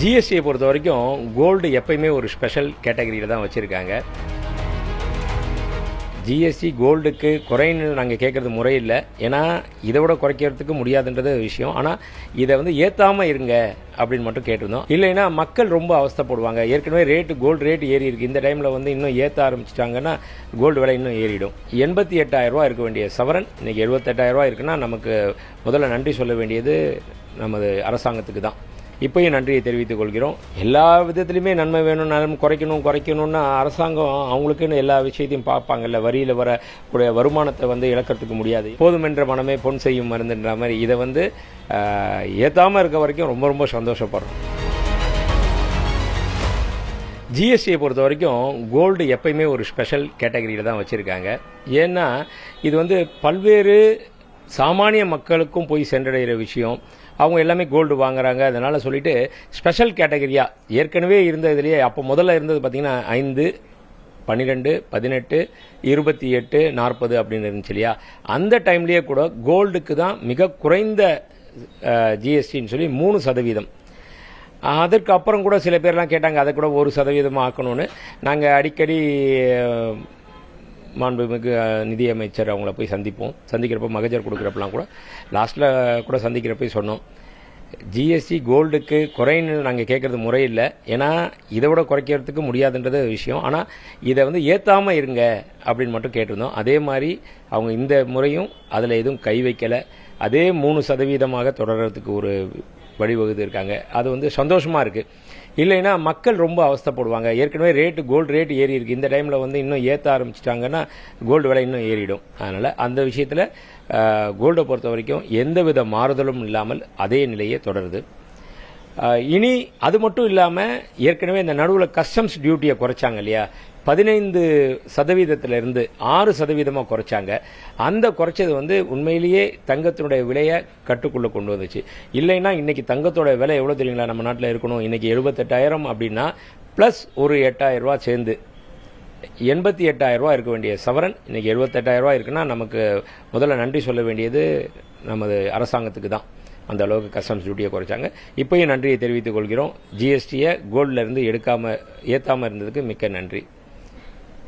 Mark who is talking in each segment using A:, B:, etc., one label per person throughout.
A: ஜிஎஸ்டியை பொறுத்த வரைக்கும் கோல்டு எப்பயுமே ஒரு ஸ்பெஷல் கேட்டகரியில் தான் வச்சுருக்காங்க. ஜிஎஸ்டி கோல்டுக்கு குறைன்னு நாங்கள் கேட்குறது முறையில்லை ஏன்னா இதை விட குறைக்கிறதுக்கு முடியாதுன்றது விஷயம். ஆனால் இதை வந்து ஏற்றாமல் இருங்க அப்படின்னு மட்டும் கேட்டிருந்தோம். இல்லைன்னா மக்கள் ரொம்ப அவஸ்தைப்படுவாங்க. ஏற்கனவே ரேட்டு கோல்டு ரேட் ஏறி இருக்குது இந்த டைமில் வந்து இன்னும் ஏற்ற ஆரம்பிச்சிட்டாங்கன்னா கோல்டு விலை இன்னும் ஏறிடும். எண்பத்தி எட்டாயிரம் இருக்க வேண்டிய சவரன் இன்றைக்கி எழுபத்தெட்டாயிரம் ரூபாய் இருக்குன்னா நமக்கு முதல்ல நன்றி சொல்ல வேண்டியது நமது அரசாங்கத்துக்கு தான். இப்பயும் நன்றியை தெரிவித்துக் கொள்கிறோம். எல்லா விதத்துலையுமே நன்மை வேணும் நலம் குறைக்கணும் குறைக்கணும்னா அரசாங்கம் அவங்களுக்குன்னு எல்லா விஷயத்தையும் பார்ப்பாங்கல்ல. வரியில் வரக்கூடிய வருமானத்தை வந்து இழக்கிறதுக்கு முடியாது. போதுமென்ற மனமே பொன் செய்யும் மருந்துன்ற மாதிரி இதை வந்து ஏற்றாமல் இருக்க வரைக்கும் ரொம்ப ரொம்ப சந்தோஷப்படுறோம். ஜிஎஸ்டியை பொறுத்த வரைக்கும் கோல்டு எப்பயுமே ஒரு ஸ்பெஷல் கேட்டகரியில் தான் வச்சுருக்காங்க. ஏன்னா இது வந்து பல்வேறு சாமானிய மக்களுக்கும் போய் சென்றடைகிற விஷயம். அவங்க எல்லாமே கோல்டு வாங்குறாங்க. அதனால் சொல்லிட்டு ஸ்பெஷல் கேட்டகரியாக ஏற்கனவே இருந்த இதுலேயே அப்போ முதல்ல இருந்தது பார்த்தீங்கன்னா ஐந்து பன்னிரெண்டு பதினெட்டு இருபத்தி எட்டு நாற்பது அப்படின்னு இருந்துச்சு இல்லையா? அந்த டைம்லேயே கூட கோல்டுக்கு தான் மிக குறைந்த ஜிஎஸ்டின்னு சொல்லி மூணு சதவீதம். அதற்கு அப்புறம் கூட சில பேர்லாம் கேட்டாங்க அதை கூட ஒரு சதவீதம் ஆக்கணும்னு. நாங்கள் அடிக்கடி மாண்புமிகு நிதியமைச்சர் அவங்கள போய் சந்திப்போம். சந்திக்கிறப்ப மகஜர் கொடுக்குறப்பெல்லாம் கூட லாஸ்ட்டில் கூட சந்திக்கிறப்ப சொன்னோம். ஜிஎஸ்டி கோல்டுக்கு குறைன்னு நாங்கள் கேட்குறது முறையில்லை ஏன்னா இதை விட குறைக்கிறதுக்கு முடியாதுன்றது விஷயம். ஆனால் இதை வந்து ஏற்றாமல் இருங்க அப்படின்னு மட்டும் கேட்டிருந்தோம். அதே மாதிரி அவங்க இந்த முறையும் அதில் எதுவும் கை வைக்கலை. அதே மூணு சதவீதமாக தொடர்கிறதுக்கு ஒரு வழிவகுத்து இருக்காங்க. அது வந்து சந்தோஷமாக இருக்குது இல்லைன்னா மக்கள் ரொம்ப அவஸ்தைப்படுவாங்க. ஏற்கனவே ரேட்டு கோல்டு ரேட் ஏறி இருக்கு. இந்த டைமில் வந்து இன்னும் ஏற்ற ஆரம்பிச்சிட்டாங்கன்னா கோல்டு விலை இன்னும் ஏறிடும். அதனால் அந்த விஷயத்தில் கோல்டை பொறுத்த வரைக்கும் எந்தவித மாறுதலும் இல்லாமல் அதே நிலையே தொடருது. இனி அது மட்டும் இல்லாமல் ஏற்கனவே இந்த நடுவில் கஸ்டம்ஸ் டியூட்டியை குறைச்சாங்க இல்லையா? பதினைந்து சதவீதத்திலிருந்து ஆறு சதவீதமாக குறைச்சாங்க. அந்த குறைச்சது வந்து உண்மையிலேயே தங்கத்தினுடைய விலையை கட்டுக்குள்ளே கொண்டு வந்துச்சு. இல்லைன்னா இன்னைக்கு தங்கத்தோட விலை எவ்வளோ தெரியுங்களா? நம்ம நாட்டில் இருக்கணும். இன்னைக்கு எழுபத்தெட்டாயிரம் அப்படின்னா ப்ளஸ் ஒரு எட்டாயிரம் ரூபா சேர்ந்து எண்பத்தி எட்டாயிரம் ரூபா இருக்க வேண்டிய சவரன். இன்னைக்கு எழுபத்தெட்டாயிரம் ரூபா இருக்குன்னா நமக்கு முதல்ல நன்றி சொல்ல வேண்டியது நமது அரசாங்கத்துக்கு தான். அந்த அளவுக்கு கஸ்டம்ஸ் டியூட்டியை குறைச்சாங்க. இப்பயும் நன்றியை தெரிவித்துக் கொள்கிறோம். ஜிஎஸ்டியை கோல்ட்ல இருந்து எடுக்காம ஏத்தாம இருந்ததுக்கு மிக்க நன்றி.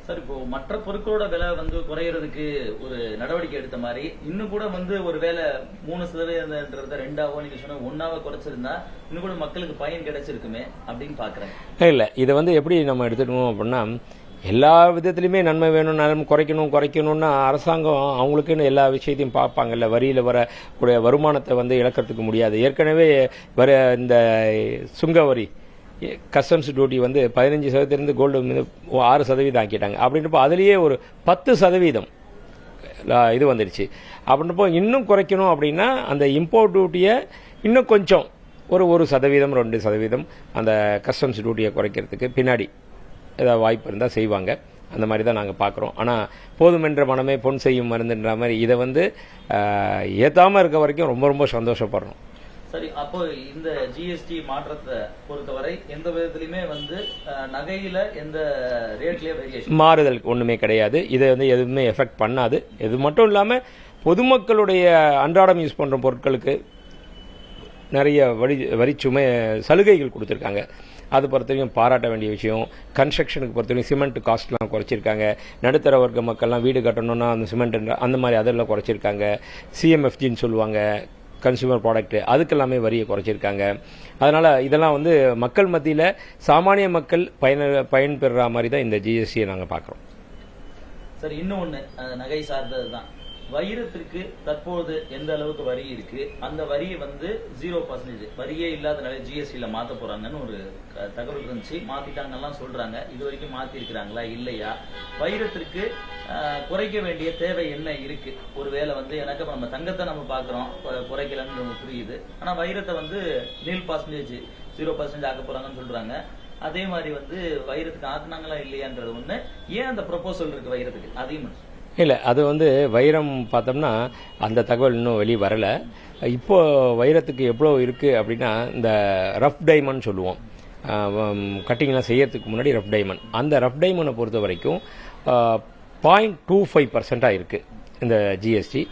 B: சார் இப்போ மற்ற பொருட்களோட விலை வந்து குறையறதுக்கு ஒரு நடவடிக்கை எடுத்த மாதிரி இன்னும் கூட வந்து ஒரு வேலை மூணு சதவீதம்ன்றத ரெண்டாவோ நீங்க சொன்ன ஒன்னாவோ குறைச்சிருந்தா இன்னும் கூட மக்களுக்கு பயன் கிடைச்சிருக்குமே அப்படின்னு பாக்குறேன்.
A: இல்லை. இதை வந்து எப்படி நம்ம எடுத்துக்கணும் அப்படின்னா எல்லா விதத்துலையுமே நன்மை வேணும் நலம் குறைக்கணும் குறைக்கணும்னா அரசாங்கம் அவங்களுக்குன்னு எல்லா விஷயத்தையும் பார்ப்பாங்கல்ல. வரியில் வரக்கூடிய வருமானத்தை வந்து இழக்கிறதுக்கு முடியாது. ஏற்கனவே வர இந்த சுங்க வரி கஸ்டம்ஸ் டியூட்டி வந்து பதினஞ்சு சதவீதத்திலேருந்து கோல்டு மீது ஆறு சதவீதம் ஆக்கிட்டாங்க. அப்படின்றப்போ அதுலேயே ஒரு பத்து சதவீதம் இது வந்துடுச்சு. அப்படின்றப்போ இன்னும் குறைக்கணும் அப்படின்னா அந்த இம்போர்ட் டியூட்டியை இன்னும் கொஞ்சம் ஒரு ஒரு சதவீதம் ரெண்டு சதவீதம் அந்த கஸ்டம்ஸ் டியூட்டியை குறைக்கிறதுக்கு பின்னாடி. ஏதாவது வாய்ப்பு இருந்தால் செய்வாங்க. அந்த மாதிரி தான் நாங்கள் பார்க்குறோம் ஆனால் போதுமென்ற மனமே பொன் செய்யும் மருந்துன்ற மாதிரி இதை வந்து ஏற்றாமல் இருக்க வரைக்கும் ரொம்ப ரொம்ப சந்தோஷப்படுறோம்.
B: சரி அப்போ இந்த ஜிஎஸ்டி மாற்றத்தை பொறுத்தவரை எந்த விதத்திலுமே வந்து நகையில எந்த ரேட்லயே வேரியேஷன்
A: மாறுதல் ஒன்றுமே கிடையாது. இதை வந்து எதுவுமே எஃபெக்ட் பண்ணாது. இது மட்டும் இல்லாமல் பொதுமக்களுடைய அன்றாடம் யூஸ் பண்ணுற பொருட்களுக்கு நிறைய வரி வரிச்சுமை சலுகைகள் கொடுத்துருக்காங்க. அது பொறுத்தவரைக்கும் பாராட்ட வேண்டிய விஷயம். கன்ஸ்ட்ரக்ஷனுக்கு பொறுத்தவரைக்கும் சிமெண்ட் காஸ்ட்லாம் குறைச்சிருக்காங்க. நடுத்தர வர்க்க மக்கள்லாம் வீடு கட்டணும்னா அந்த சிமெண்ட் அந்த மாதிரி அதெல்லாம் குறைச்சிருக்காங்க. சிஎம்எஃப்ஜின்னு சொல்லுவாங்க. கன்சூமர் ப்ராடக்ட் அதுக்கெல்லாமே வரியை குறைச்சிருக்காங்க. அதனால் இதெல்லாம் வந்து மக்கள் மத்தியில் சாமானிய மக்கள் பயன பயன்பெறுற மாதிரி தான் இந்த ஜிஎஸ்டியை நாங்கள் பார்க்குறோம்.
B: சரி இன்னும் ஒன்று நகை சார்ந்தது தான் வைரத்திற்கு தற்போது எந்த அளவுக்கு வரி இருக்கு அந்த வரியை வந்து ஜீரோ பர்சன்டேஜ் வரியே இல்லாத நிலை ஜிஎஸ்டில மாத்த போறாங்கன்னு ஒரு தகவல் இருந்துச்சு. மாத்திட்டாங்கலாம் சொல்றாங்க. இது வரைக்கும் மாத்தி இருக்கிறாங்களா இல்லையா வைரத்திற்கு குறைக்க வேண்டிய தேவை என்ன இருக்கு? ஒருவேளை வந்து எனக்கு நம்ம தங்கத்தை நம்ம பாக்குறோம். குறைக்கலன்னு நமக்கு புரியுது. ஆனா வைரத்தை வந்து நீல் பர்சன்டேஜ் ஜீரோ பர்சன்டேஜ் ஆக்க போறாங்கன்னு சொல்றாங்க. அதே மாதிரி வந்து வைரத்துக்கு ஆக்குனாங்களா இல்லையான்றது ஒண்ணு. ஏன் அந்த ப்ரொபோசல் இருக்கு வைரத்துக்கு அதையும் மட்டும்
A: இல்லை அது வந்து வைரம் பார்த்தோம்னா அந்த தகவல் இன்னும் வெளியே வரலை. இப்போது வைரத்துக்கு எவ்வளோ இருக்குது அப்படின்னா இந்த ரஃப் டைமண்ட் சொல்லுவோம். கட்டிங்லாம் செய்யறதுக்கு முன்னாடி ரஃப் டைமண்ட் அந்த ரஃப் டைமண்டை பொறுத்த வரைக்கும் பாயிண்ட் டூ ஃபைவ் பர்சண்ட்டாக இருக்குது இந்த ஜிஎஸ்டி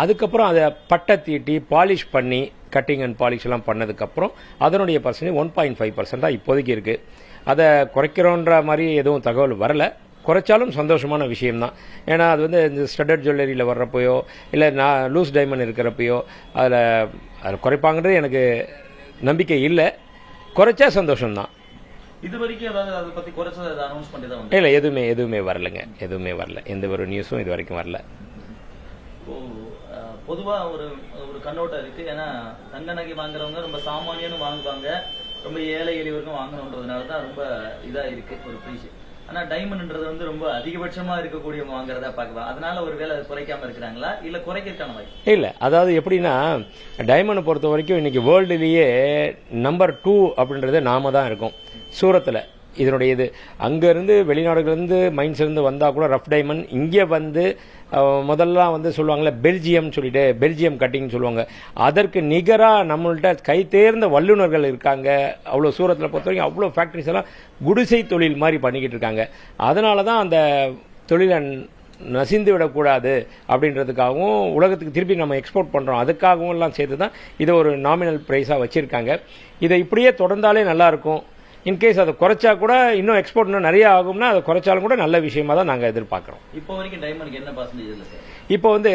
A: அதுக்கப்புறம் அதை பட்டை தீட்டி பாலிஷ் பண்ணி கட்டிங் அண்ட் பாலிஷ் எல்லாம் பண்ணதுக்கப்புறம் அதனுடைய பர்சன்டேஜ் ஒன் பாயிண்ட் ஃபைவ் பர்சன்டாக இப்போதைக்கு இருக்குது அதை குறைக்கிறோன்ற மாதிரி எதுவும் தகவல் வரல. குறைச்சாலும் சந்தோஷமான விஷயம்தான். ஏன்னா அது வந்து இந்த ஸ்டட்டட் ஜுவல்லரியில் வர்றப்போயோ இல்லை நான் லூஸ் டைமண்ட் இருக்கிறப்பையோ அதில் அதில் குறைப்பாங்கிறது எனக்கு நம்பிக்கை இல்லை. குறைச்சா சந்தோஷம்தான். இல்லை எதுவுமே எதுவுமே வரலைங்க. எதுவுமே வரல. எந்த ஒரு நியூஸும் இது வரைக்கும் வரல.
B: இப்போ அஹ், பொதுவா ஒரு ஒரு கண்ணோட்டம் இருக்கு. ஏன்னா தங்க நகை வாங்குறவங்க ரொம்ப சாமானியனும் வாங்குவாங்க. ரொம்ப ஏழை எளியவருக்கும் வாங்கணுன்றதுனால தான் ரொம்ப இதா இருக்கு ஒரு ஆனா டைமண்ட்ன்றது வந்து ரொம்ப அதிகபட்சமா இருக்கக்கூடிய வாங்குறதா பார்க்கலாம். அதனால ஒரு வேலை குறைக்காம இருக்கிறாங்களா? இல்ல குறைக்கிறதுக்கான வாய்ப்பு
A: இல்லை அதாவது எப்படின்னா டைமண்டை பொறுத்த வரைக்கும் இன்னைக்கு வேர்ல்டுலேயே நம்பர் டூ அப்படின்றது நாம தான் இருக்கோம். சூரத்தில். இதனுடைய இது அங்கேருந்து வெளிநாடுகள்லேருந்து மைன்ஸ்லேருந்து வந்தால் கூட ரஃப் டைமண்ட் இங்கே வந்து முதல்லாம் வந்து சொல்லுவாங்கள்ல பெல்ஜியம் சொல்லிட்டு பெல்ஜியம் கட்டிங்னு சொல்லுவாங்க. அதற்கு நிகராக நம்மள்கிட்ட கை தேர்ந்த வல்லுநர்கள் இருக்காங்க. அவ்வளோ சூரத்தில் பொறுத்த வரைக்கும் அவ்வளோ ஃபேக்ட்ரிஸ் எல்லாம் குடிசை தொழில் மாதிரி பண்ணிக்கிட்டு இருக்காங்க. அதனால தான் அந்த தொழிலை நசிந்து விடக்கூடாது அப்படின்றதுக்காகவும் உலகத்துக்கு திருப்பி நம்ம எக்ஸ்போர்ட் பண்ணுறோம் அதுக்காகவும் எல்லாம் சேர்த்து தான் இதை ஒரு நாமினல் ப்ரைஸாக வச்சுருக்காங்க. இதை இப்படியே தொடர்ந்தாலே நல்லாயிருக்கும் இன்கேஸ் அதை குறைச்சா கூட இன்னும் எக்ஸ்போர்ட் இன்னும் நிறைய ஆகும்னா அதை குறைச்சாலும் கூட நல்ல விஷயமா தான் நாங்கள் எதிர்பார்க்குறோம்.
B: இப்போ வரைக்கும் டைமண்ட்க்கு என்ன பர்சன்டேஜ்
A: இப்போ வந்து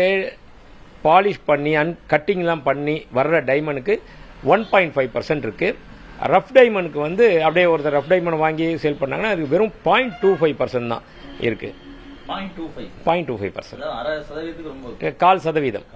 A: பாலிஷ் பண்ணி அன் கட்டிங்லாம் பண்ணி வர்ற டைமண்டுக்கு ஒன் பாயிண்ட் ஃபைவ் பர்சன்ட் இருக்குது ரஃப் டைமண்டுக்கு வந்து அப்படியே ஒருத்தர் ரஃப் டைமண்ட் வாங்கி சேல் பண்ணாங்கன்னா அதுக்கு வெறும் பாயிண்ட் டூ ஃபைவ் பர்சன்ட் தான் இருக்குது
B: பாயிண்ட் டூ ஃபைவ்
A: பர்சன்ட்
B: கால் சதவீதம்.